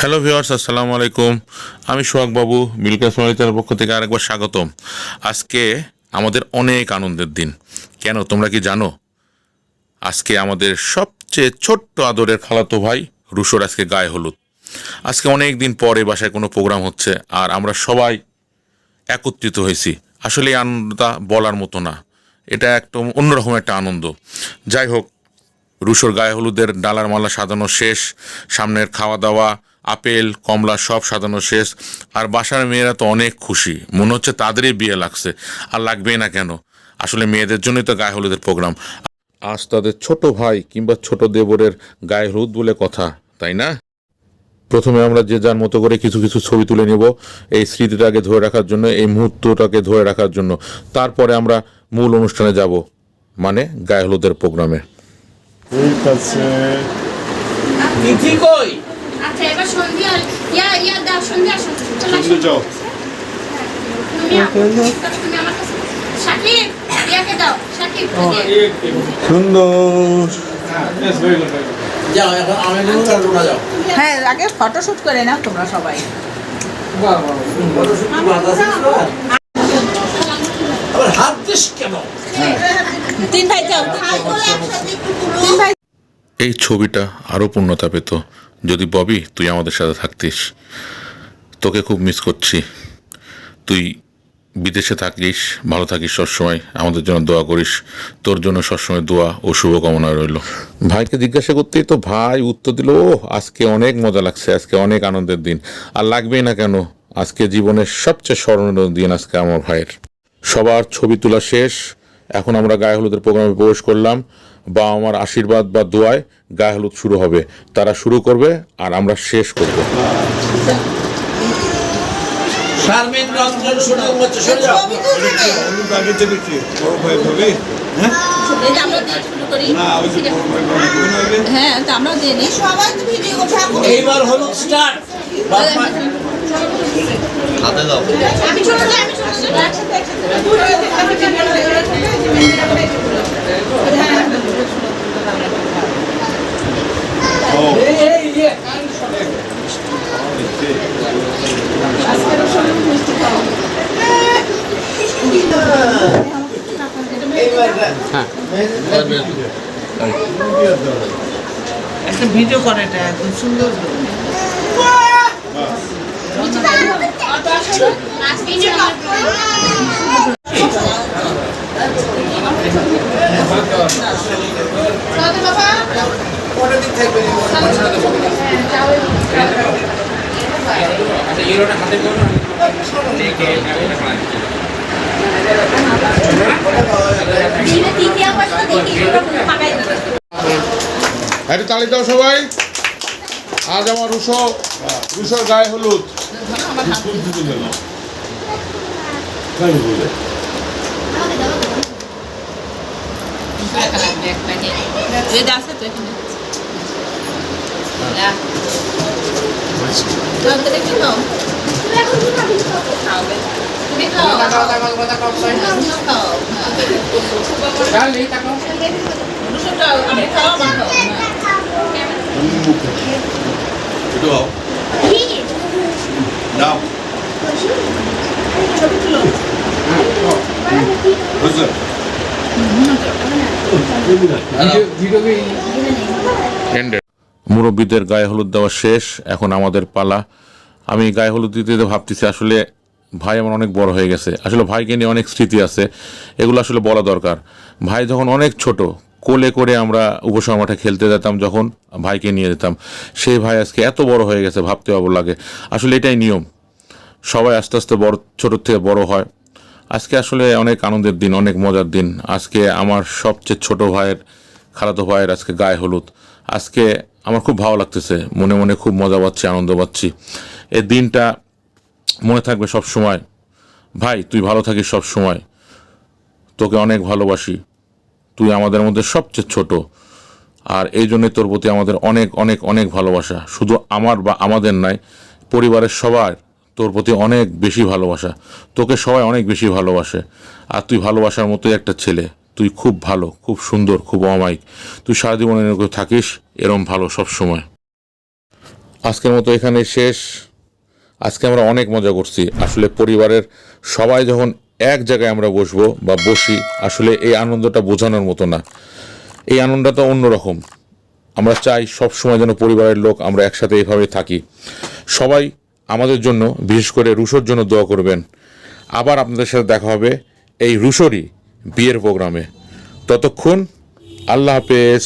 Hello viewers আসসালামু আলাইকুম। আমি সোহাগ বাবু মিল্কাস মালিতার পক্ষ থেকে আরেকবার স্বাগতম। আজকে আমাদের অনেক আনন্দের দিন। কেন, তোমরা কি জানো? আজকে আমাদের সবচেয়ে ছোট্ট আদরের খালাতো ভাই রুশোর আজকে গায়ে হলুদ। আজকে অনেক দিন পরে বাসায় কোনো প্রোগ্রাম হচ্ছে আর আমরা সবাই একত্রিত হয়েছি। আসলে এই আনন্দটা বলার মতো না। এটা একদম অন্যরকম একটা আনন্দ। যাই হোক, রুশোর গায়ে হলুদের ডালার মালা সাজানো শেষ, সামনের খাওয়া দাওয়া আপেল কমলা সব সাজানো শেষ। আর বাসার মেয়েরা তো অনেক খুশি। মনে হচ্ছে তাদেরই বিয়ে লাগছে। আর লাগবেই না কেন? আসলে মেয়েদের জন্যই তো গায়ে হলুদের প্রোগ্রাম। আজ তাদের ছোট ভাই কিংবা ছোট দেবরের গায়ে হলুদ বলে কথা তাই না? প্রথমে আমরা যে যার মতো করে কিছু কিছু ছবি তুলে নেব এই স্মৃতিটাকে ধরে রাখার জন্য এই মুহূর্তটাকে ধরে রাখার জন্য। তারপরে আমরা মূল অনুষ্ঠানে যাব মানে গায়ে হলুদের প্রোগ্রামে। ঠিক আছে। সুন্দর। যাও হ্যাঁ আগে ফটো শুট করে নাও তোমরা সবাই। হাত দিস কেন? তিন ভাই যাও। তিন ভাই এই ছবিটা আরও পূর্ণতা পেত। যদি ববি, তুই আমাদের সাথে থাকতিস। তোকে খুব মিস করছি। তুই বিদেশে থাকিস, ভালো থাকিস সবসময়, আমাদের জন্য দোয়া করিস। তোর জন্য সবসময় দোয়া ও শুভকামনা রইল। ভাইকে জিজ্ঞাসা করতেই তো ভাই উত্তর দিল ও আজকে অনেক মজা লাগছে, আজকে অনেক আনন্দের দিন। আর লাগবেই না কেন? আজকে জীবনের সবচেয়ে স্মরণীয় দিন আজকে আমার ভাইয়ের। সবার ছবি তোলা শেষ। এখন আমরা গায়ে হলুদের প্রোগ্রামে প্রবেশ করলাম। বা আমার আশীর্বাদ বা দোয়ায় গায়ে হলুদ শুরু হবে। তারা শুরু করবে আর আমরা শেষ করব। হ্যাঁ? হ্যাঁ তো আমরাও দিয়ে নিই সবাই তো ভিডিও এইবার হলো স্টার্ট আমি ছোট যাই আমি ছোট যাই ও একটা ভিডিও করে এটা একদম সুন্দর। একটু তালি দাও সবাই। আজ আমার রুশো রুশোর গায়ে হলুদ। আমি খাও, দাও। দাও। মুরব্বীদের গায়ে হলুদ দেওয়া শেষ, এখন আমাদের পালা। আমি গায়ে হলুদ দিতে দিতে ভাবতেছি, আসলে ভাই আমার অনেক বড় হয়ে গেছে। আসলে ভাইকে নিয়ে অনেক স্মৃতি আছে, এগুলো আসলে বলা দরকার। ভাই যখন অনেক ছোট কোলে করে আমরা উপসর মাঠে খেলতে যেতাম, যখন ভাইকে নিয়ে যেতাম। সেই ভাই আজকে এত বড় হয়ে গেছে, ভাবতে অবাক লাগে। আসলে এটাই নিয়ম। সবাই আস্তে আস্তে বড় ছোট থেকে বড় হয়। আজকে আসলে অনেক আনন্দের দিন, অনেক মজার দিন। আজকে আমার সবচেয়ে ছোট ভাইয়ের, খালাতো ভাইয়ের আজকে গায়ে হলুদ। আজকে আমার খুব ভালো লাগতেছে, মনে মনে খুব মজা পাচ্ছি, আনন্দ পাচ্ছি। এই দিনটা মনে থাকবে সব সময় ভাই, তুই ভালো থাকিস সব সময় তোকে অনেক ভালোবাসি। তুই আমাদের মধ্যে সবচেয়ে ছোট। আর এই জন্যে তোর প্রতি আমাদের অনেক অনেক অনেক ভালোবাসা। শুধু আমার বা আমাদের নয়, পরিবারের সবার তোর প্রতি অনেক বেশি ভালোবাসা। তোকে সবাই অনেক বেশি ভালোবাসে। আর তুই ভালোবাসার মতোই একটা ছেলে। তুই খুব ভালো, খুব সুন্দর, খুব অমায়িক। তুই সারা জীবন থাকিস, এরম ভালো সব সময় আজকের মতো এখানে শেষ। আজকে আমরা অনেক মজা করছি। আসলে পরিবারের সবাই যখন এক জায়গায় আমরা বসবো বা বসি, আসলে এই আনন্দটা বোঝানোর মতো না। এই আনন্দটা অন্যরকম। আমরা চাই সব সময় যেন পরিবারের লোক আমরা একসাথে এভাবে থাকি। সবাই আমাদের জন্য, বিশেষ করে রুশোর জন্য দোয়া করবেন। আবার আপনাদের সাথে দেখা হবে এই রুশোরই বিয়ের প্রোগ্রামে। ততক্ষণ আল্লাহ হাফেজ।